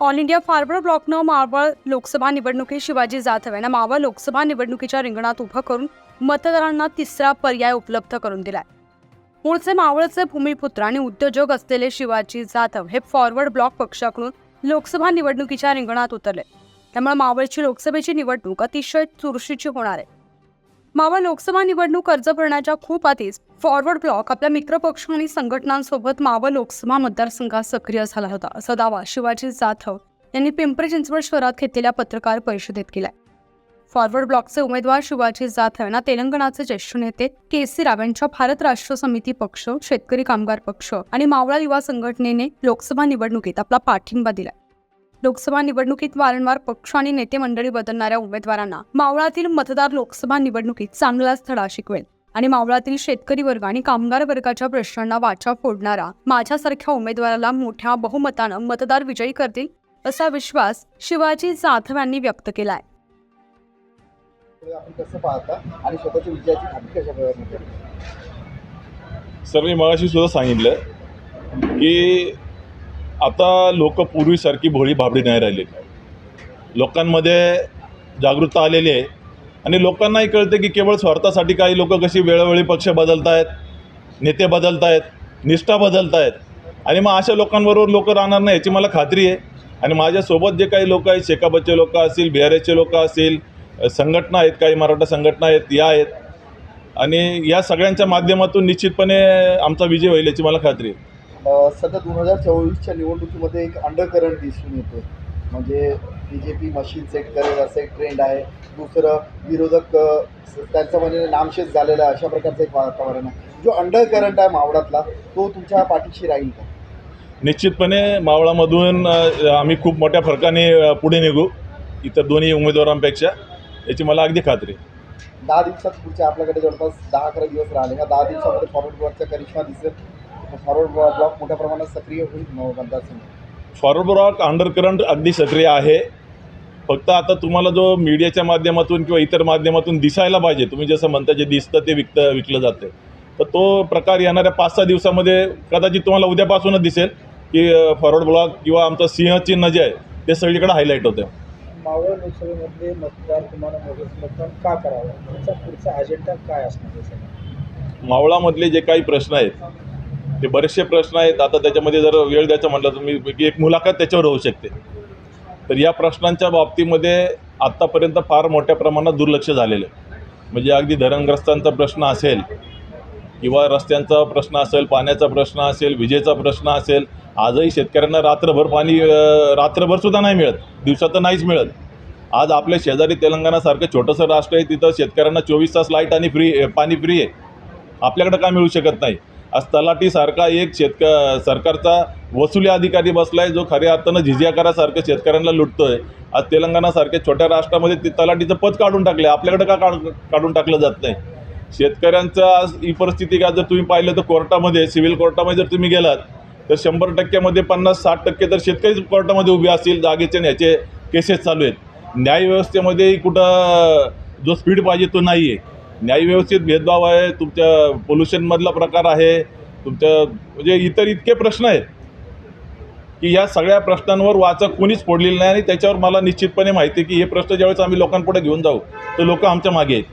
All India farmer ब्लॉकनं मावळ लोकसभा निवडणुकीत शिवाजी जाधव यांना मावळ लोकसभा निवडणुकीच्या रिंगणात उभं करून मतदारांना तिसरा पर्याय उपलब्ध करून दिलाय. मूळचे मावळचे भूमिपुत्र आणि उद्योजक असलेले शिवाजी जाधव हे फॉरवर्ड ब्लॉक पक्षाकडून लोकसभा निवडणुकीच्या रिंगणात उतरले. त्यामुळे मावळची लोकसभेची निवडणूक अतिशय चुरशीची होणार आहे. मावा लोकसभा निवडणूक अर्ज भरण्याच्या खूप आधीच फॉरवर्ड ब्लॉक आपल्या मित्रपक्ष आणि संघटनांसोबत मावळ लोकसभा मतदारसंघात सक्रिय झाला होता असा दावा शिवाजी जाधव यांनी पिंपरी चिंचवड शहरात घेतलेल्या पत्रकार परिषदेत केलाय. फॉरवर्ड ब्लॉकचे उमेदवार शिवाजी जाधव यांना तेलंगणाचे ज्येष्ठ नेते के सी राव यांच्या भारत राष्ट्र समिती पक्ष शेतकरी कामगार पक्ष आणि मावळा युवा संघटनेने लोकसभा निवडणुकीत आपला पाठिंबा दिलाय. लोकसभा निवडणुकीत वारंवार पक्ष आणि नेते मंडळी बदलणाऱ्या उमेदवारांना मावळातील मतदार लोकसभा निवडणुकीत चांगलाच धडा शिकवेल. आणि मावळातील शेतकरी वर्ग आणि कामगार वर्गाच्या प्रश्नांना वाचा फोडणारा माझ्यासारख्या उमेदवाराला मोठ्या बहुमतानं मतदार विजयी करतील असा विश्वास शिवाजी जाधव यांनी व्यक्त केलाय. ते आपण कसं पाहता आणि स्वतःच्या विजयाची खात्री कशा प्रकारे करता सर मी मगाशी सुद्धा सांगितलं की आता लोक पूर्वीसारखी भोळी भाबडी नाही राहिली. लोकांमध्ये जागरूकता आलेली आहे. आणि लोकांनाही कळते की केवळ स्वार्थासाठी काही लोक कशी वेळोवेळी पक्ष बदलत आहेत नेते बदलत आहेत निष्ठा बदलत आहेत आणि मग अशा लोकांबरोबर लोक राहणार नाही याची मला खात्री आहे. आणि माझ्यासोबत जे काही लोक आहेत शेकाबचे लोक असतील बिहारेचे लोक असतील संघटना आहेत काही मराठा संघटना आहेत या आहेत. आणि या सगळ्यांच्या माध्यमातून निश्चितपणे आमचा विजय होईल याची मला खात्री आहे. सध्या दोन हजार चोवीसच्या निवडणुकीमध्ये एक अंडरकरंट दिसून येतो म्हणजे B J P machine set करेल असं एक ट्रेंड आहे. दुसरं विरोधक त्यांचं म्हणजे नामशेष झालेलं आहे अशा प्रकारचं एक वातावरण आहे. जो अंडरकरंट आहे मावळातला तो तुमच्या पाठीशी राहील का? निश्चितपणे मावळामधून आम्ही खूप मोठ्या फरकाने पुढे निघू. इतर दोन्ही उमेदवारांपेक्षा. याची मला अगदी खात्री दहा दिवसात पुढचे आपल्याकडे जवळपास दहा अकरा दिवस राहिले. ह्या दहा दिवसामध्ये फॉरवर्ड करिश्मा दिसेल. फॉरवर्ड ब्लॉक मोठ्या प्रमाणात सक्रिय होईल फॉरवर्ड ब्लॉक अंडरकरंट अगदी सक्रिय आहे. फक्त आता तुम्हाला जो मीडियाच्या माध्यमातून किंवा इतर माध्यमातून दिसायला पाहिजे तुम्ही जसं म्हणता जे दिसतं ते विकत विकलं जातं. तर तो प्रकार येणाऱ्या पाच सहा दिवसामध्ये कदाचित तुम्हाला उद्यापासूनच दिसेल की फॉरवर्ड ब्लॉक किंवा आमचं सिंह चिन्ह जे आहे ते सगळीकडे हायलाईट होतं. मावळ मतदार तुम्हाला मतदान का करावं? त्याचा पुढचा अजेंडा काय असणार मावळामधले जे काही प्रश्न आहेत ते बरेचसे प्रश्न आहेत. आता त्याच्यामध्ये जर वेळ द्यायचा म्हटलं तर मी एक मुलाखत त्याच्यावर होऊ शकते. तर या प्रश्नांच्या बाबतीमध्ये आत्तापर्यंत फार मोठ्या प्रमाणात दुर्लक्ष झालेलं आहे. म्हणजे अगदी धरणग्रस्तांचा प्रश्न असेल किंवा रस्त्यांचा प्रश्न असेल पाण्याचा प्रश्न असेल विजेचा प्रश्न असेल आजही शेतकऱ्यांना रात्रभर पाणी रात्रभरसुद्धा नाही मिळत. दिवसात तर नाहीच मिळत. आज आपल्या शेजारी तेलंगणासारखं छोटंसं राष्ट्र आहे तिथं शेतकऱ्यांना चोवीस तास लाइट आणि फ्री पाणी फ्री आहे. आपल्याकडं का मिळू शकत नाही? आज तलाठीसारखा एक शेतक सरकारचा वसुली अधिकारी बसला आहे जो खऱ्या अर्थानं झिजियाकारासारखं शेतकऱ्यांना लुटतोय. आज तेलंगणासारख्या छोट्या राष्ट्रामध्ये ते तलाठीचं पद काढून टाकले आपल्याकडे का काढ काढून टाकलं जात नाही? शेतकऱ्यांचं आज ही परिस्थिती का जर तुम्ही पाहिलं तर कोर्टामध्ये सिव्हिल कोर्टामध्ये जर तुम्ही गेलात तर शंभर टक्क्यामध्ये पन्नास साठ टक्के तर शेतकरीच कोर्टामध्ये उभे असतील जागेचे ह्याचे केसेस चालू आहेत. न्यायव्यवस्थेमध्ये कुठं जो स्पीड पाहिजे तो नाही आहे न्यायव्यवस्थेत भेदभाव आहे तुमच्या पोल्युशनमधला प्रकार आहे तुमच्या म्हणजे इतर इतके प्रश्न आहेत की या सगळ्या प्रश्नांवर वाचक कोणीच फोडलेलं नाही आणि त्याच्यावर मला निश्चितपणे माहिती आहे की हे प्रश्न ज्यावेळेस आम्ही लोकांपुढे घेऊन जाऊ तर लोक आमच्या मागे आहेत.